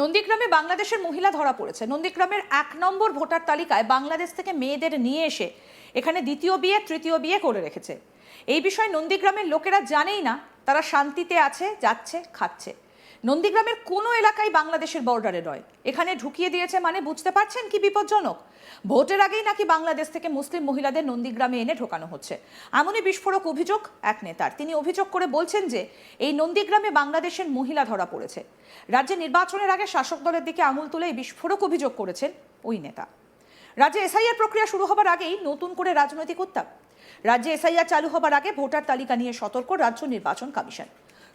নন্দীগ্রামে বাংলাদেশের মহিলা ধরা পড়েছে। নন্দীগ্রামের এক নম্বর ভোটার তালিকায় বাংলাদেশ থেকে মেয়েদের নিয়ে এসে এখানে দ্বিতীয় বিয়ে, তৃতীয় বিয়ে করে রেখেছে। এই বিষয়ে নন্দীগ্রামের লোকেরা জানেই না, তারা শান্তিতে আছে, যাচ্ছে, খাচ্ছে। নন্দীগ্রামের কোনো এলাকায় বাংলাদেশের বর্ডারে নয়। এখানে ঢুকিয়ে দিয়েছে মানে বুঝতে পারছেন কি বিপজ্জনক? ভোটের আগেই নাকি বাংলাদেশ থেকে মুসলিম মহিলাদের নন্দীগ্রামে এনে ঢোকানো হচ্ছে। এমনই বিস্ফোরক অভিযোগ এক নেতার। তিনি অভিযোগ করে বলছেন যে, এই নন্দীগ্রামে বাংলাদেশের মহিলা ধরা পড়েছে। রাজ্যে নির্বাচনের আগে শাসক দলের দিকে আঙুল তুলে এই বিস্ফোরক অভিযোগ করেছেন ওই নেতা। রাজ্যে এসআইআর প্রক্রিয়া শুরু হবার আগেই নতুন করে রাজনৈতিক উত্তাপ। রাজ্যে এসআইআর চালু হবার আগে ভোটার তালিকা নিয়ে সতর্ক রাজ্য নির্বাচন কমিশন।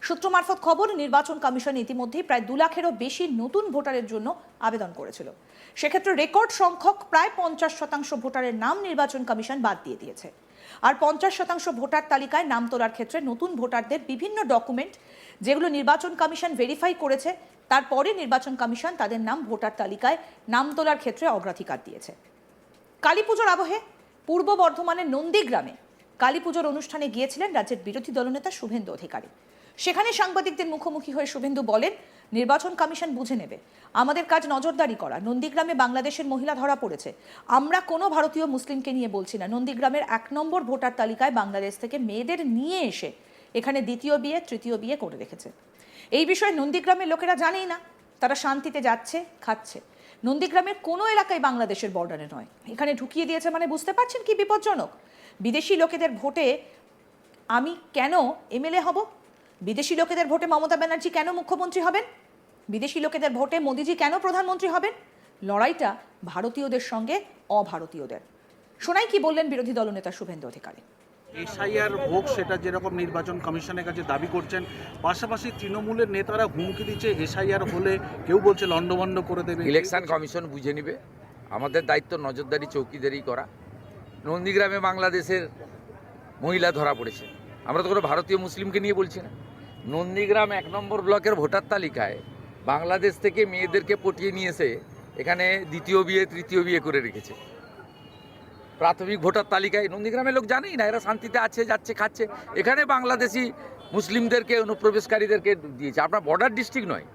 সূত্র মারফত খবর, নির্বাচন কমিশন ইতিমধ্যেই প্রায় দু লাখেরও বেশি নতুন ভোটারের জন্য আবেদন করেছিল। সেক্ষেত্রে রেকর্ড সংখ্যক প্রায় পঞ্চাশ শতাংশ ভোটারের নাম নির্বাচন কমিশন বাদ দিয়ে দিয়েছে। আর পঞ্চাশ শতাংশ ভোটার তালিকায় নাম তোলার ক্ষেত্রে নতুন ভোটারদের বিভিন্ন ডকুমেন্ট যেগুলো নির্বাচন কমিশন ভেরিফাই করেছে, তারপরে নির্বাচন কমিশন তাদের নাম ভোটার তালিকায় নাম তোলার ক্ষেত্রে অগ্রাধিকার দিয়েছে। কালী পুজোর আবহে পূর্ব বর্ধমানের নন্দীগ্রামে কালী পুজোর অনুষ্ঠানে গিয়েছিলেন রাজ্যের বিরোধী দলনেতা শুভেন্দু অধিকারী। সেখানে সাংবাদিকদের মুখোমুখি হয়ে শুভেন্দু বলেন, নির্বাচন কমিশন বুঝে নেবে। আমাদের কাজ নজরদারি করা। নন্দীগ্রামে বাংলাদেশের মহিলা ধরা পড়েছে। আমরা কোনো ভারতীয় মুসলিমকে নিয়ে বলছি না। নন্দীগ্রামের এক নম্বর ভোটার তালিকায় বাংলাদেশ থেকে মেয়েদের নিয়ে এসে এখানে দ্বিতীয় বিয়ে, তৃতীয় বিয়ে করে রেখেছে। এই বিষয়ে নন্দীগ্রামের লোকেরা জানেই না। তারা শান্তিতে যাচ্ছে, খাচ্ছে। নন্দীগ্রামের কোনো এলাকায় বাংলাদেশের বর্ডারে নয়। এখানে ঢুকিয়ে দিয়েছে মানে বুঝতে পারছেন কি বিপজ্জনক? বিদেশি লোকেদের ভোটে আমি কেন এমএলএ হব? বিদেশি লোকেদের ভোটে মমতা ব্যানার্জি কেন মুখ্যমন্ত্রী হবেন? বিদেশি লোকেদের ভোটে মোদিজি কেন প্রধানমন্ত্রী হবেন? লড়াইটা ভারতীয়দের সঙ্গে অভারতীয়দের। শোনাই কি বললেন বিরোধী দলনেতা শুভেন্দু অধিকারী? এসআইআর হোক সেটা যেরকম নির্বাচন কমিশনের কাছে দাবি করছেন পাশাপাশি তৃণমূলের নেতারা হুমকি দিচ্ছে এসআইআর হলে কেউ বলছে লন্ডভন্ড করে দেবে। ইলেকশন কমিশন বুঝে নিবে। আমাদের দায়িত্ব নজরদারি চৌকিদারি করা। নন্দীগ্রামে বাংলাদেশের মহিলা ধরা পড়েছে। আমরা তো কোনো ভারতীয় মুসলিমকে নিয়ে বলছি না। নন্দীগ্রাম এক নম্বর ব্লকের ভোটার তালিকায় বাংলাদেশ থেকে মেয়েদেরকে পটিয়ে নিয়ে এসে এখানে দ্বিতীয় বিয়ে, তৃতীয় বিয়ে করে রেখেছে। প্রাথমিক ভোটার তালিকায় নন্দীগ্রামের লোক জানেই না, এরা শান্তিতে আছে, যাচ্ছে, খাচ্ছে। এখানে বাংলাদেশি মুসলিমদেরকে, অনুপ্রবেশকারীদেরকে দিয়েছে। আপনার বর্ডার ডিস্ট্রিক্ট নয়।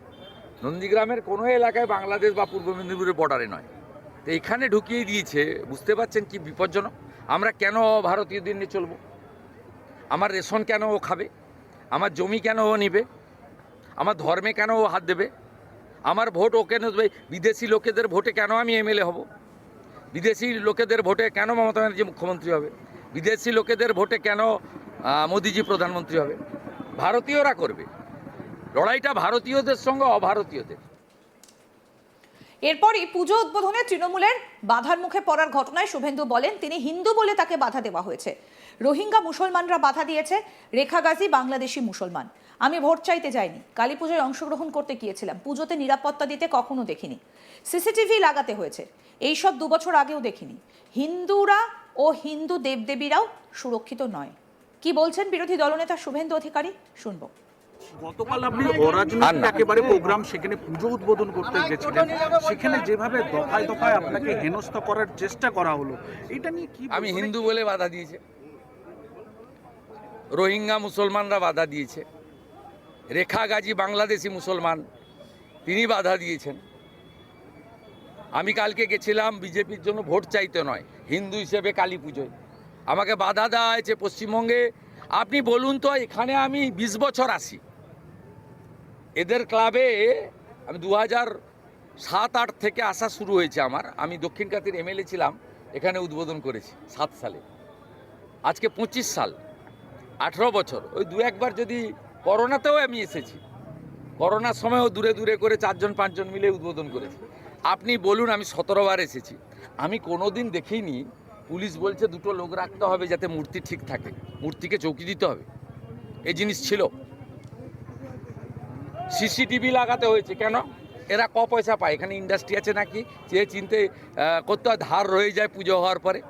নন্দীগ্রামের কোনো এলাকায় বাংলাদেশ বা পূর্ব মেদিনীপুরের বর্ডারে নয়। তো এখানে ঢুকিয়ে দিয়েছে, বুঝতে পারছেন কি বিপজ্জনক? আমরা কেন ভারতীয়দের নিয়ে চলবো? আমার রেশন কেন ও খাবে? আমার জমি কেন ও নিবে? আমার ধর্মে কেন ও হাত দেবে? আমার ভোট ও কেন বিদেশি লোকেদের ভোটে কেন আমি এমএলএ হব? বিদেশি লোকেদের ভোটে কেন মমতা ব্যানার্জি মুখ্যমন্ত্রী হবে? বিদেশি লোকেদের ভোটে কেন মোদিজি প্রধানমন্ত্রী হবে? ভারতীয়রা করবে। লড়াইটা ভারতীয়দের সঙ্গে অভারতীয়দের। এরপরই পুজো উদ্বোধনে তৃণমূলের বাধার মুখে পড়ার ঘটনায় শুভেন্দু বলেন, তিনি হিন্দু বলে তাকে বাধা দেওয়া হয়েছে। রোহিঙ্গা মুসলমানরা বাধা দিয়েছে। রেখা গাজী বাংলাদেশি মুসলমান। আমি ভোট চাইতে যাইনি। কালী পুজোয় অংশগ্রহণ করতে গিয়েছিলাম। পুজোতে নিরাপত্তা দিতে কখনো দেখিনি। সিসিটিভি লাগাতে হয়েছে। এইসব দু বছর আগেও দেখিনি। হিন্দুরা ও হিন্দু দেবদেবীরাও সুরক্ষিত নয়। কি বলছেন বিরোধী দলনেতা শুভেন্দু অধিকারী? শুনব। গতকাল আপনি না। একেবারে প্রোগ্রাম সেখানে পুজো উদ্বোধন করতে গেছিলেন। সেখানে যেভাবে দফায় দফায় আপনাকে হেনস্থা করার চেষ্টা করা হলো এটা নিয়ে কি আমি হিন্দু বলে বাধা দিয়েছে। রোহিঙ্গা মুসলমানরা বাধা দিয়েছে। রেখা গাজী বাংলাদেশি মুসলমান, তিনি বাধা দিয়েছেন। আমি কালকে গেছিলাম, বিজেপির জন্য ভোট চাইতে নয়, হিন্দু হিসেবে কালী পুজোয়। আমাকে বাধা দেওয়া হয়েছে পশ্চিমবঙ্গে। আপনি বলুন তো, এখানে আমি বিশ বছর আসি এদের ক্লাবে আমি দু হাজার সাত, আট থেকে আসা শুরু হয়েছে আমার। আমি দক্ষিণ কাতির এমএলএ ছিলাম, এখানে উদ্বোধন করেছি, সাত সালে। আজকে পঁচিশ সাল। আঠেরো বছর। ওই দু একবার যদি করোনাতেও আমি এসেছি। করোনার সময়ও দূরে দূরে করে চারজন, পাঁচজন মিলে উদ্বোধন করেছি। আপনি বলুন, আমি সতেরো বার এসেছি। আমি কোনো দিন দেখিনি, পুলিশ বলছে দুটো লোক রাখতে হবে যাতে মূর্তি ঠিক থাকে। মূর্তিকে চৌকি দিতে হবে। এই জিনিস ছিল। সিসিটিভি লাগাতে হয়েছে। কেন? এরা ক পয়সা পায়? এখানে ইন্ডাস্ট্রি আছে নাকি? যে চিনতে করতে ধার রয়ে যায় পুজো হওয়ার পরে।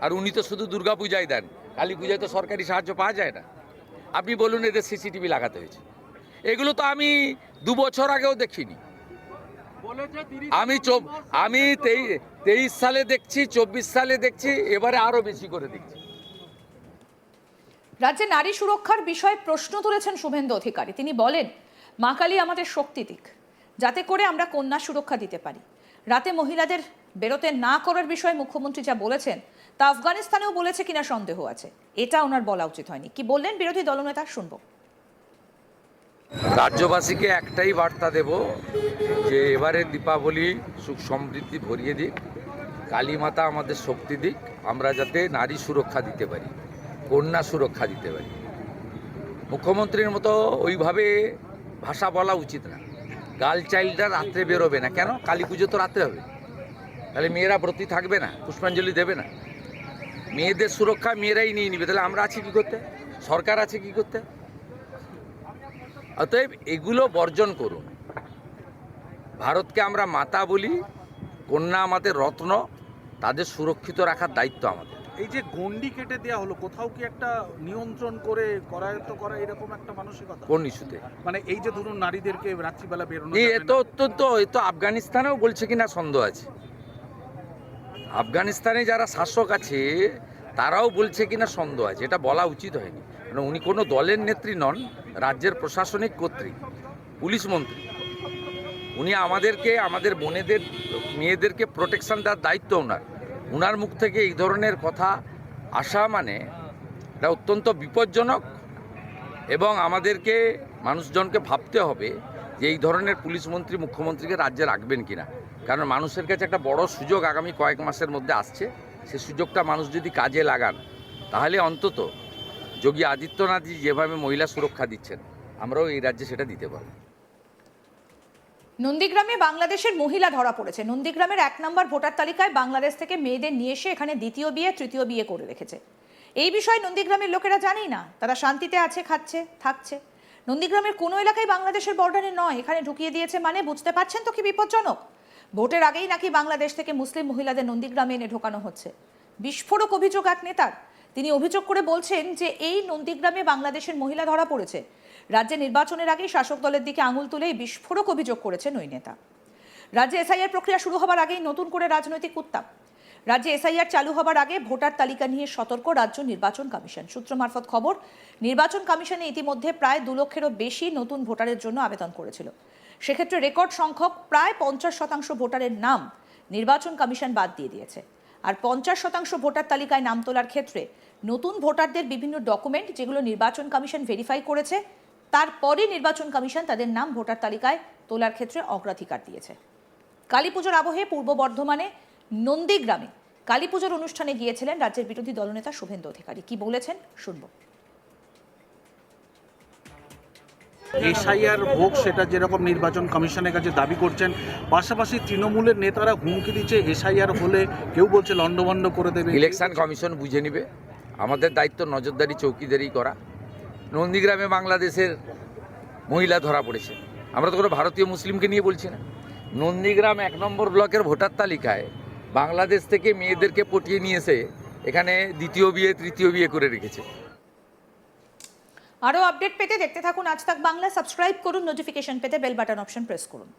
আর উনি তো শুধু দুর্গা পূজায় দেন। কালী পূজায় তো সরকারি সাহায্য পাওয়া যায় না। আপনি বলুন এদের সিসিটিভি লাগাতে হয়েছে। এগুলো তো আমি দু বছর আগেও দেখিনি। আমি আমি তেইশ সালে দেখছি চব্বিশ সালে দেখছি এবারে আরও বেশি করে দেখছি। রাজ্যে নারী সুরক্ষার বিষয়ে প্রশ্ন তুলেছেন শুভেন্দু অধিকারী। তিনি বলেন মা কালী আমাদের শক্তি দিক। যাতে করে আমরা কন্যা সুরক্ষা দিতে পারি। রাতে মহিলাদের বেরোতে না করার বিষয়ে মুখ্যমন্ত্রী যা বলেছেন তা আফগানিস্তানেও বলেছে কিনা সন্দেহ আছে। এটা ওনার বলা উচিত হয়নি। কি বললেন বিরোধী দলনেতা? শুনব। রাজ্যবাসীকে একটাই বার্তা দেব যে এবারে দীপাবলি সুখ সমৃদ্ধি ভরিয়ে দিক কালী মাতা আমাদের শক্তি দিক, আমরা যাতে নারী সুরক্ষা দিতে পারি, কন্যা সুরক্ষা দিতে পারি। মুখ্যমন্ত্রীর মতো ওইভাবে ভাষা বলা উচিত না। গার্ল চাইল্ডরা রাত্রে বেরোবে না। কেন? কালী পুজো তো রাত্রে হবে। তাহলে মেয়েরা ব্রতী থাকবে না, পুষ্পাঞ্জলি দেবে না। মেয়েদের সুরক্ষা মেয়েরাই নিয়ে নিবে। তাহলে আমরা আছি কি করতে? সরকার আছে কি করতে? অতএব এগুলো বর্জন করুন। ভারতকে আমরা মাতা বলি কন্যা আমাদের রত্ন তাদের সুরক্ষিত রাখার দায়িত্ব আমাদের। এই যে গন্ডি কেটে দেওয়া হলো কোথাও কি একটা নিয়ন্ত্রণ করে করায়ত্ত করা এরকম একটা মানসিকতা? কোন ইস্যুতে? মানে এই যে ধরুন নারীদেরকে রাত্রিবেলা বেরোনো এ তো অত্যন্ত এ তো আফগানিস্তানেও বলছে কিনা সন্দেহ আছে। আফগানিস্তানে যারা শাসক আছে, তারাও বলছে কিনা সন্দেহ আছে, এটা বলা উচিত হয়নি। কারণ উনি কোনো দলের নেত্রী নন, রাজ্যের প্রশাসনিক কর্তৃক, পুলিশ মন্ত্রী। উনি আমাদেরকে, আমাদের বোনেদের, মেয়েদেরকে প্রোটেকশন দেওয়ার দায়িত্ব ওনার। ওনার মুখ থেকে এই ধরনের কথা আসা মানে এটা অত্যন্ত বিপজ্জনক এবং আমাদেরকে, মানুষজনকে ভাবতে হবে যে এই ধরনের পুলিশ মন্ত্রী, মুখ্যমন্ত্রীকে রাজ্যে রাখবেন কিনা। কারণ মানুষের কাছে একটা বড় সুযোগ আগামী কয়েক মাসের মধ্যে আসছে। সে সুযোগটা মানুষ যদি কাজে লাগান, তাহলে অন্তত যোগী আদিত্যনাথজি যেভাবে মহিলা সুরক্ষা দিচ্ছেন, আমরাও এই রাজ্যে সেটা দিতে পারব। নন্দীগ্রামে বাংলাদেশের মহিলা ধরা পড়েছে। নন্দীগ্রামের এক নম্বর ভোটার তালিকায় বাংলাদেশ থেকে মেয়েদের নিয়ে এসে এখানে দ্বিতীয় বিয়ে, তৃতীয় বিয়ে করে রেখেছে। এই বিষয়ে নন্দীগ্রামের লোকেরা জানেই না। তারা শান্তিতে আছে, খাচ্ছে, থাকছে। নন্দীগ্রামের কোনো এলাকায় বাংলাদেশের বর্ডারে নয়। এখানে ঢুকিয়ে দিয়েছে মানে বুঝতে পারছেন তো কি বিপজ্জনক? ভোটের আগেই নাকি বাংলাদেশ থেকে মুসলিম মহিলাদের নন্দীগ্রামে এনে ঢোকানো হচ্ছে। বিস্ফোরক অভিযোগ এক নেতার। তিনি অভিযোগ করে বলছেন যে এই নন্দীগ্রামে বাংলাদেশের মহিলা ধরা পড়েছে। রাজ্যে নির্বাচনের আগেই শাসক দলের দিকে আঙুল তুলে বিস্ফোরক অভিযোগ করেছেন ওই নেতা। রাজ্যে এসআইআর প্রক্রিয়া শুরু হবার আগেই নতুন করে রাজনৈতিক উত্তাপ। রাজ্যে এসআইআর চালু হবার আগে ভোটার তালিকা নিয়ে সতর্ক রাজ্য নির্বাচন কমিশন। সূত্র মারফত খবর, নির্বাচন কমিশনে ইতিমধ্যে প্রায় দু লক্ষেরও বেশি নতুন ভোটারের জন্য আবেদন করেছিল। সেক্ষেত্রে রেকর্ড সংখ্যক প্রায় পঞ্চাশ শতাংশ ভোটারের নাম নির্বাচন কমিশন বাদ দিয়ে দিয়েছে। আর পঞ্চাশ শতাংশ ভোটার তালিকায় নাম তোলার ক্ষেত্রে নতুন ভোটারদের বিভিন্ন ডকুমেন্ট যেগুলো নির্বাচন কমিশন ভেরিফাই করেছে, তারপরে নির্বাচন কমিশন তাদের নাম ভোটার তালিকায় তোলার ক্ষেত্রে অগ্রাধিকার দিয়েছে। কালী পুজোর আবহে পূর্ব বর্ধমানে নন্দীগ্রামে কালী পুজোর অনুষ্ঠানে গিয়েছিলেন রাজ্যের বিরোধী দলনেতা শুভেন্দু অধিকারী। কি বলেছেন? শুনব। এসআইআর হোক সেটা যেরকম নির্বাচন কমিশনের কাছে দাবি করছেন পাশাপাশি তৃণমূলের নেতারা হুমকি দিচ্ছে এসআইআর হলে কেউ বলছে লন্ডভন্ড করে দেবে। ইলেকশন কমিশন বুঝে নিবে। আমাদের দায়িত্ব নজরদারি চৌকিদারি করা। নন্দীগ্রামে বাংলাদেশের মহিলা ধরা পড়েছে। আমরা তো কোনো ভারতীয় মুসলিমকে নিয়ে বলছি না। নন্দীগ্রাম এক নম্বর ব্লকের ভোটার তালিকায় বাংলাদেশ থেকে মেয়েদেরকে পটিয়ে নিয়েছে, এখানে দ্বিতীয় বিয়ে, তৃতীয় বিয়ে করে রেখেছে। আরও আপডেট পেতে দেখতে থাকুন আজ তাক বাংলা সাবস্ক্রাইব করুন, নোটিফিকেশন পেতে বেল বাটন অপশন প্রেস করুন।